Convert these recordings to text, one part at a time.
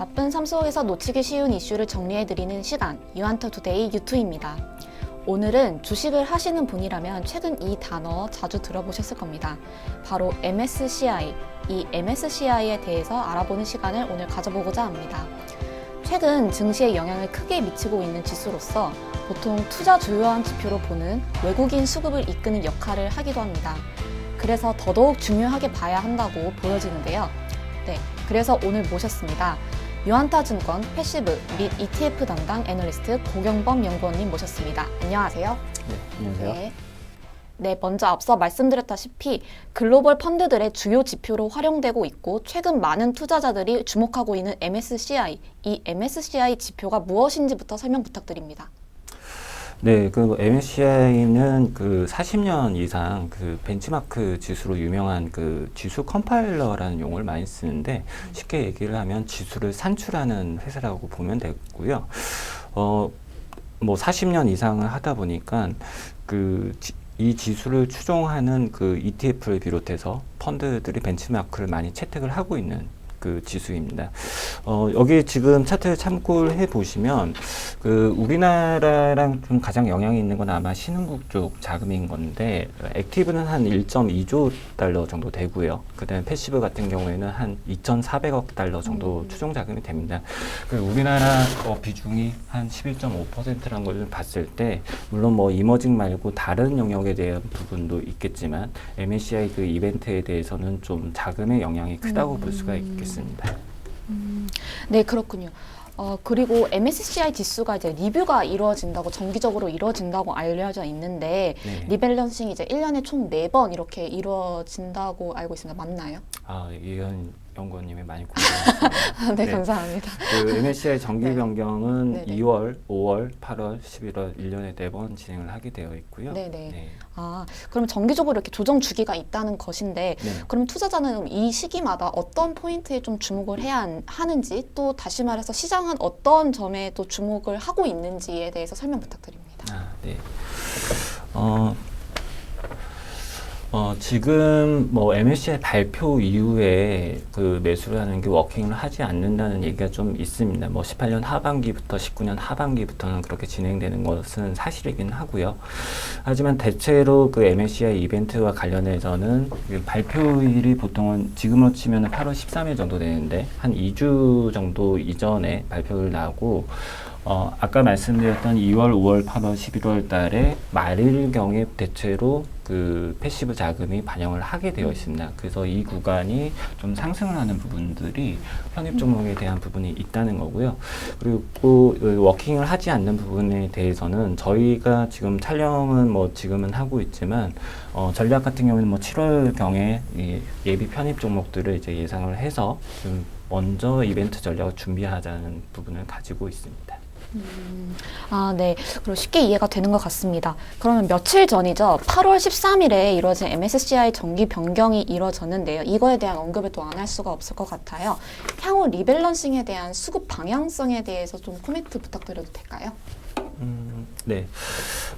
바쁜 삶 속에서 놓치기 쉬운 이슈를 정리해드리는 시간, 유한터 투데이 유투입니다. 오늘은 주식을 하시는 분이라면 최근 이 단어 자주 들어보셨을 겁니다. 바로 MSCI, 이 MSCI에 대해서 알아보는 시간을 오늘 가져보고자 합니다. 최근 증시에 영향을 크게 미치고 있는 지수로서 보통 투자 주요한 지표로 보는 외국인 수급을 이끄는 역할을 하기도 합니다. 그래서 더더욱 중요하게 봐야 한다고 보여지는데요. 네, 그래서 오늘 모셨습니다. 유한타증권 패시브 및 ETF 담당 애널리스트 고경범 연구원님 모셨습니다. 안녕하세요. 네, 안녕하세요. 네. 네, 먼저 앞서 말씀드렸다시피 글로벌 펀드들의 주요 지표로 활용되고 있고 최근 많은 투자자들이 주목하고 있는 MSCI, 이 MSCI 지표가 무엇인지부터 설명 부탁드립니다. 네, 그 MSCI는 그 40년 이상 그 벤치마크 지수로 유명한 그 지수 컴파일러라는 용어를 많이 쓰는데 쉽게 얘기를 하면 지수를 산출하는 회사라고 보면 되고요. 어, 뭐 40년 이상을 하다 보니까 그 지, 이 지수를 추종하는 그 ETF를 비롯해서 펀드들이 벤치마크를 많이 채택을 하고 있는 그 지수입니다. 어, 여기 지금 차트를 참고를 해 보시면 그 우리나라랑 좀 가장 영향이 있는 건 아마 신흥국 쪽 자금인 건데 액티브는 한 1.2조 달러 정도 되고요. 그다음에 패시브 같은 경우에는 한 2,400억 달러 정도 음. 추정 자금이 됩니다. 그 우리나라 어, 비중이 한 11.5%라는 걸 봤을 때 물론 뭐 이머징 말고 다른 영역에 대한 부분도 있겠지만 MSCI 그 이벤트에 대해서는 좀 자금의 영향이 크다고 볼 수가 음. 있겠습니다. 네, 그렇군요. 어, 그리고 MSCI 지수가 이제 리뷰가 이루어진다고 정기적으로 이루어진다고 알려져 있는데 네. 리밸런싱이 이제 1년에 총 4번 이렇게 이루어진다고 알고 있습니다. 맞나요? 아 이현 연구원님이 많이 궁금하시네요. 네, 네. 감사합니다. 그 MSCI 정기 네. 변경은 네네. 2월, 5월, 8월, 11월 1년에 4번 진행을 하게 되어 있고요. 네네. 네. 아, 그럼 정기적으로 이렇게 조정 주기가 있다는 것인데 네. 그럼 투자자는 이 시기마다 어떤 포인트에 좀 주목을 해야 한- 하는지 또 다시 말해서 시장은 어떤 점에 또 주목을 하고 있는지에 대해서 설명 부탁드립니다. 아, 네. 어, 어, 지금 뭐 MSCI 발표 이후에 그 매수를 하는 게 워킹을 하지 않는다는 얘기가 좀 있습니다. 뭐 18년 하반기부터 19년 하반기부터는 그렇게 진행되는 것은 사실이긴 하고요. 하지만 대체로 그 MSCI 이벤트와 관련해서는 그 발표일이 보통은 지금으로 치면 8월 13일 정도 되는데 한 2주 정도 이전에 발표를 나고 어, 아까 말씀드렸던 2월, 5월, 8월, 11월 달에 말일경에 대체로 그 패시브 자금이 반영을 하게 되어 있습니다. 그래서 이 구간이 좀 상승을 하는 부분들이 편입 종목에 대한 부분이 있다는 거고요. 그리고 그 워킹을 하지 않는 부분에 대해서는 저희가 지금 촬영은 뭐 지금은 하고 있지만 어, 전략 같은 경우는 뭐 7월 경에 이 예비 편입 종목들을 이제 예상을 해서 좀 먼저 이벤트 전략을 준비하자는 부분을 가지고 있습니다. 아, 네. 그럼 쉽게 이해가 되는 것 같습니다. 그러면 며칠 전이죠. 8월 13일에 이뤄진 MSCI 정기 변경이 이뤄졌는데요. 이거에 대한 언급을 또 안 할 수가 없을 것 같아요. 향후 리밸런싱에 대한 수급 방향성에 대해서 좀 코멘트 부탁드려도 될까요? 음, 네.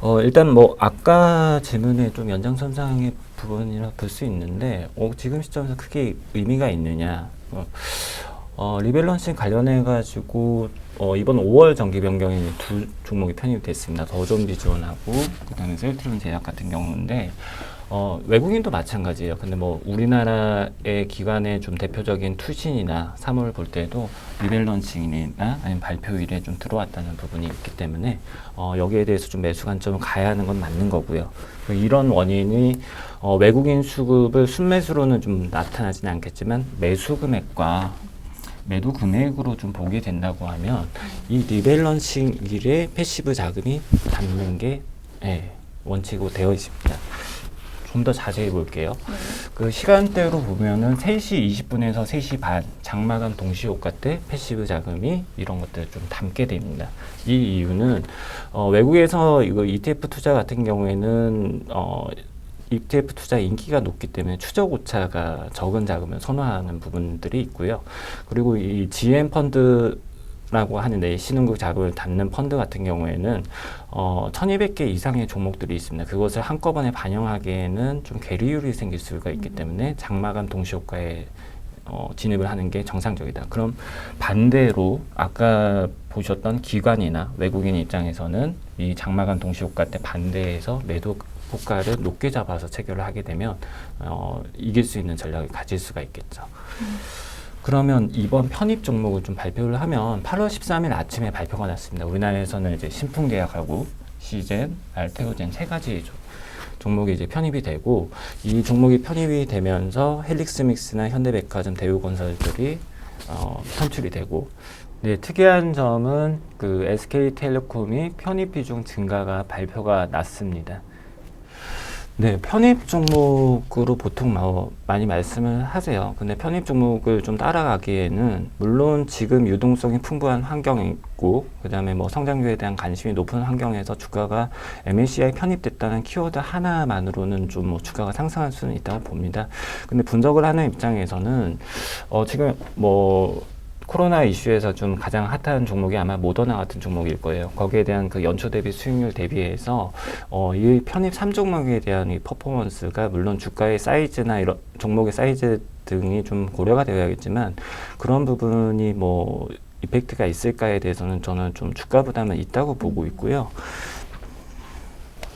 어, 일단 뭐 아까 질문에 좀 연장선상의 부분이라 볼 수 있는데 어, 지금 시점에서 크게 의미가 있느냐? 어, 어, 리밸런싱 관련해 가지고 어, 이번 5월 정기 변경에 두 종목이 편입이 됐습니다. 더존비 지원하고 그다음에 셀트론 제약 같은 경우인데 어, 외국인도 마찬가지예요. 근데 뭐 우리나라의 기관의 좀 대표적인 투신이나 3월 볼 때도 리밸런싱이나 아니면 발표일에 좀 들어왔다는 부분이 있기 때문에 어, 여기에 대해서 좀 매수 관점을 가야 하는 건 맞는 거고요. 그 이런 원인이 어, 외국인 수급을 순매수로는 좀 나타나지는 않겠지만 매수 금액과 매도 금액으로 좀 보게 된다고 하면 이 리밸런싱 일에 패시브 자금이 담는 게 예, 원칙으로 되어 있습니다. 좀 더 자세히 볼게요. 그 시간대로 보면은 3시 20분에서 3시 반 장마감 동시 효과 때 패시브 자금이 이런 것들을 좀 담게 됩니다. 이 이유는 어, 외국에서 이거 ETF 투자 같은 경우에는 어, ETF 투자 인기가 높기 때문에 추적 오차가 적은 자금을 선호하는 부분들이 있고요. 그리고 이 GM 펀드 라고 하는 내 신흥국 자금을 담는 펀드 같은 경우에는 어, 1200개 이상의 종목들이 있습니다. 그것을 한꺼번에 반영하기에는 좀 괴리율이 생길 수가 있기 때문에 장마감 동시 효과에 어, 진입을 하는 게 정상적이다. 그럼 반대로 아까 보셨던 기관이나 외국인 입장에서는 이 장마감 동시효과 때 반대해서 매도 호가를 높게 잡아서 체결을 하게 되면 어, 이길 수 있는 전략을 가질 수가 있겠죠. 그러면 이번 편입 종목을 좀 발표를 하면 8월 13일 아침에 발표가 났습니다. 우리나라에서는 이제 신풍제약하고 시젠, 알테오젠 세 가지 종- 종목이 이제 편입이 되고 이 종목이 편입이 되면서 헬릭스믹스나 현대백화점, 대우건설들이 어, 선출이 되고 네, 특이한 점은 그 SK텔레콤이 편입 비중 증가가 발표가 났습니다. 네, 편입 종목으로 보통 뭐 많이 말씀을 하세요. 근데 편입 종목을 좀 따라가기에는 물론 지금 유동성이 풍부한 환경이 있고 그다음에 뭐 성장률에 대한 관심이 높은 환경에서 주가가 MSCI 편입됐다는 키워드 하나만으로는 좀 뭐 주가가 상승할 수는 있다고 봅니다. 근데 분석을 하는 입장에서는 어 지금 뭐 코로나 이슈에서 좀 가장 핫한 종목이 아마 모더나 같은 종목일 거예요. 거기에 대한 그 연초 대비 수익률 대비해서 어, 이 편입 3종목에 대한 이 퍼포먼스가 물론 주가의 사이즈나 이런 종목의 사이즈 등이 좀 고려가 되어야겠지만 그런 부분이 뭐 이펙트가 있을까에 대해서는 저는 좀 주가 부담은 있다고 보고 있고요.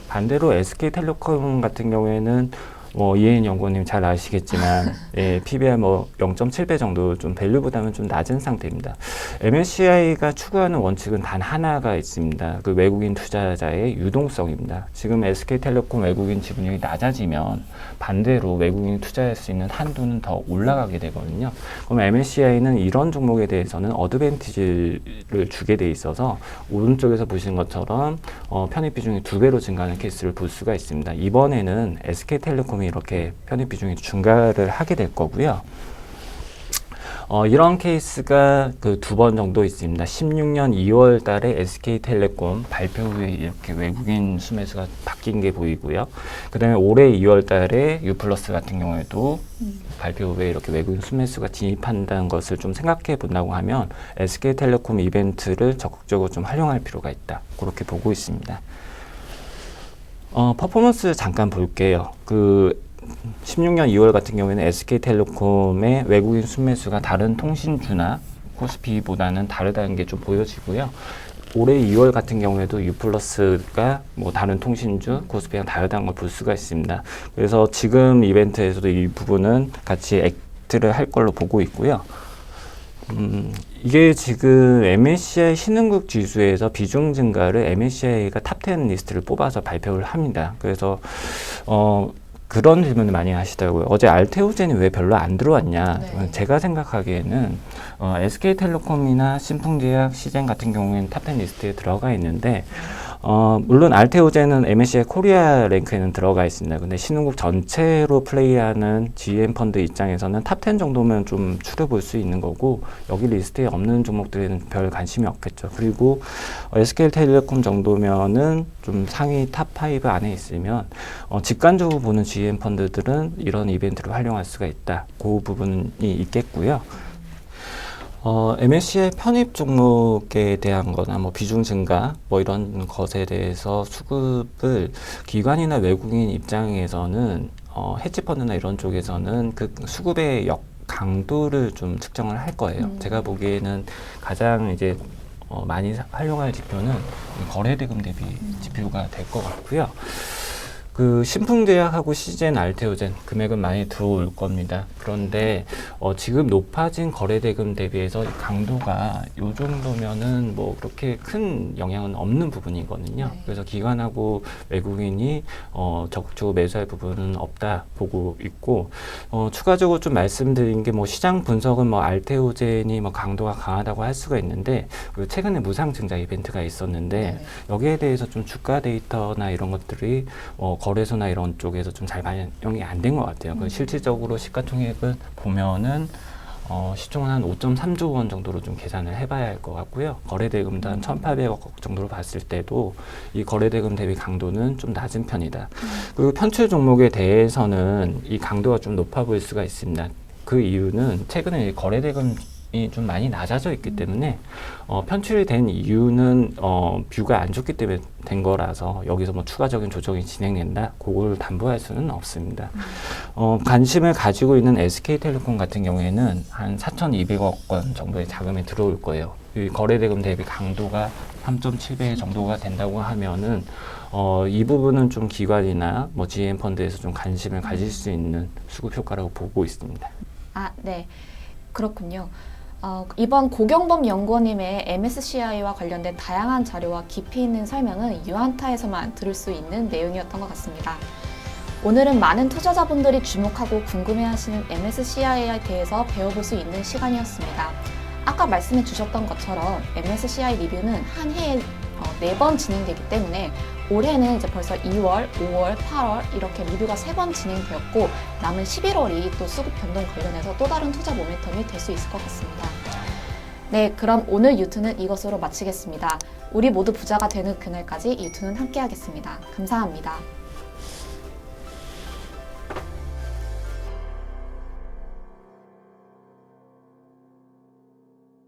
반대로 SK텔레콤 같은 경우에는 뭐 이혜인 연구원님 잘 아시겠지만 예, PBR 뭐 0.7배 정도 좀 밸류보다는 좀 낮은 상태입니다. MSCI가 추구하는 원칙은 단 하나가 있습니다. 그 외국인 투자자의 유동성입니다. 지금 SK텔레콤 외국인 지분율이 낮아지면 반대로 외국인이 투자할 수 있는 한도는 더 올라가게 되거든요. 그럼 MSCI는 이런 종목에 대해서는 어드밴티지를 주게 돼 있어서 오른쪽에서 보시는 것처럼 어, 편입 비중이 두 배로 증가하는 케이스를 볼 수가 있습니다. 이번에는 SK텔레콤이 이렇게 편입 비중이 증가를 하게 될 거고요. 어, 이런 케이스가 그 두 번 정도 있습니다. 16년 2월 달에 SK텔레콤 발표 후에 이렇게 외국인 수매수가 바뀐 게 보이고요. 그 다음에 올해 2월 달에 유플러스 같은 경우에도 발표 후에 이렇게 외국인 수매수가 진입한다는 것을 좀 생각해 본다고 하면 SK텔레콤 이벤트를 적극적으로 좀 활용할 필요가 있다. 그렇게 보고 있습니다. 어, 퍼포먼스 잠깐 볼게요. 그 16년 2월 같은 경우에는 SK텔레콤의 외국인 순매수가 다른 통신주나 코스피보다는 다르다는 게 좀 보여지고요. 올해 2월 같은 경우에도 유플러스가 뭐 다른 통신주 코스피랑 다르다는 걸 볼 수가 있습니다. 그래서 지금 이벤트에서도 이 부분은 같이 액트를 할 걸로 보고 있고요. 음, 이게 지금 MSCI 신흥국 지수에서 비중 증가를 MSCI가 탑10 리스트를 뽑아서 발표를 합니다. 그래서 어 그런 질문을 많이 하시더라고요. 어제 알테오젠이 왜 별로 안 들어왔냐? 네. 제가 생각하기에는 어, SK텔레콤이나 신풍제약, 시젠 같은 경우에는 탑10 리스트에 들어가 있는데 어, 물론 알테오젠은 MSCI 코리아 랭크에는 들어가 있습니다. 근데 신흥국 전체로 플레이하는 GM 펀드 입장에서는 탑10 정도면 좀 추려볼 수 있는 거고 여기 리스트에 없는 종목들에는 별 관심이 없겠죠. 그리고 어, SK텔레콤 정도면은 좀 상위 탑5 안에 있으면 어, 직관적으로 보는 GM 펀드들은 이런 이벤트를 활용할 수가 있다. 그 부분이 있겠고요. 어, MSCI 편입 종목에 대한 거나 뭐 비중 증가 뭐 이런 것에 대해서 수급을 기관이나 외국인 입장에서는 어, 헤지펀드나 이런 쪽에서는 그 수급의 역 강도를 좀 측정을 할 거예요. 음. 제가 보기에는 가장 이제 어, 많이 사- 활용할 지표는 이 거래대금 대비 지표가 될 것 같고요. 그 신풍제약하고 시젠, 알테오젠 금액은 많이 들어올 겁니다. 그런데 어, 지금 높아진 거래대금 대비해서 이 강도가 요 정도면은 뭐 그렇게 큰 영향은 없는 부분이거든요. 네. 그래서 기관하고 외국인이 어, 적극적으로 매수할 부분은 없다 보고 있고 어, 추가적으로 좀 말씀드린 게 뭐 시장 분석은 뭐 알테오젠이 뭐 강도가 강하다고 할 수가 있는데 그 최근에 무상 증자 이벤트가 있었는데 네. 여기에 대해서 좀 주가 데이터나 이런 것들이 어, 거래소나 이런 쪽에서 좀 잘 반영이 안 된 것 같아요. 그 음. 실질적으로 시가총액을 보면은 어, 시총은 한 5.3조 원 정도로 좀 계산을 해봐야 할 것 같고요. 거래대금도 한 1,800억 정도로 봤을 때도 이 거래대금 대비 강도는 좀 낮은 편이다. 그리고 편출 종목에 대해서는 이 강도가 좀 높아 보일 수가 있습니다. 그 이유는 최근에 이 거래대금 좀 많이 낮아져 있기 때문에 어, 편출이 된 이유는 어, 뷰가 안 좋기 때문에 된 거라서 여기서 뭐 추가적인 조정이 진행된다 그걸 담보할 수는 없습니다. 어, 관심을 가지고 있는 SK텔레콤 같은 경우에는 한 4,200억 원 정도의 자금이 들어올 거예요. 이 거래대금 대비 강도가 3.7배 정도가 된다고 하면은 어, 이 부분은 좀 기관이나 뭐 GM 펀드에서 좀 관심을 가질 수 있는 수급 효과라고 보고 있습니다. 아, 네. 그렇군요. 어, 이번 고경범 연구원님의 MSCI와 관련된 다양한 자료와 깊이 있는 설명은 유한타에서만 들을 수 있는 내용이었던 것 같습니다. 오늘은 많은 투자자분들이 주목하고 궁금해하시는 MSCI에 대해서 배워볼 수 있는 시간이었습니다. 아까 말씀해 주셨던 것처럼 MSCI 리뷰는 한 해에 네번 진행되기 때문에 올해는 이제 벌써 2월, 5월, 8월 이렇게 리뷰가 세 번 진행되었고 남은 11월이 또 수급 변동 관련해서 또 다른 투자 모멘텀이 될 수 있을 것 같습니다. 네, 그럼 오늘 유튜는 이것으로 마치겠습니다. 우리 모두 부자가 되는 그날까지 유튜는 함께하겠습니다. 감사합니다.